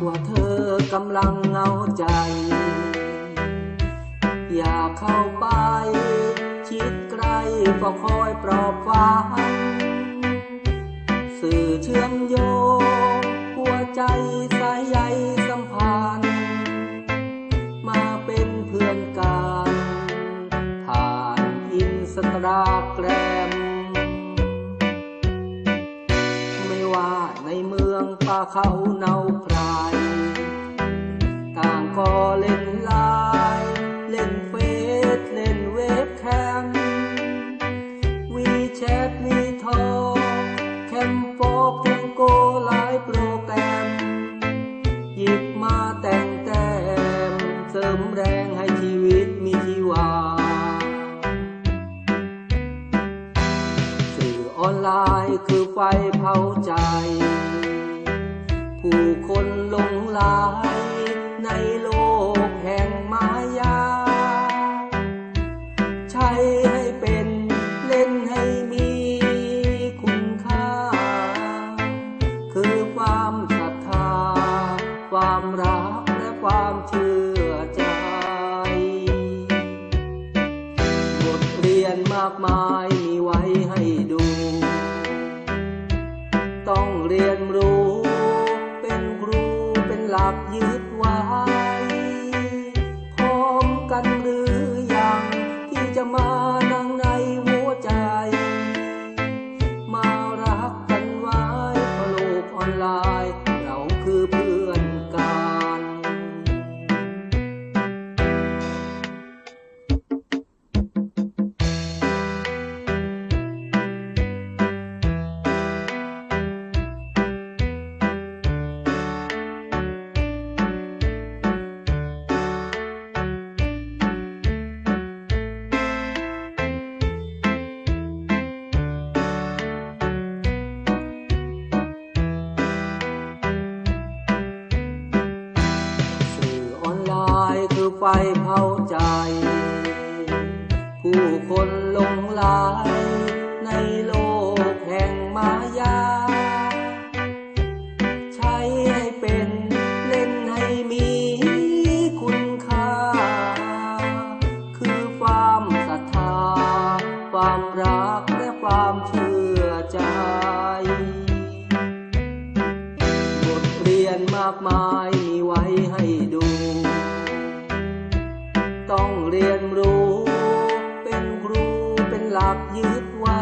ตัวเธอกำลังเงาใจ อย่าเข้าไป ชิดใกล้ก็คอยปลอบฟังสื่อเชื่อมโยงหัวใจสายใยสัมพันธ์ มาเป็นเพื่อนกันผ่านอินสตราแกรม ไม่ว่าในเมืองป่าเขาเนา ก็เล่นไลน์เล่นเฟซเล่นเว็บแคมวีแชทมีทอแคมโฟกแทงโกหลายโปรแกรม หยิบมาแต่งแต้มเสริมแรงให้ชีวิตมีชีวา สื่อออนไลน์คือไฟเผาใจ ผู้คนหลงไหล ใน ไฟเผาใจ ผู้คนหลงไหลในโลกแห่งมายา ใช้ให้เป็นเล่นให้มีคุณค่า คือความศรัทธา ความรักและความเชื่อใจบทเรียนมากมายไว้ให้ดู ต้องเรียนรู้ เป็นครูเป็นหลักยึดไว้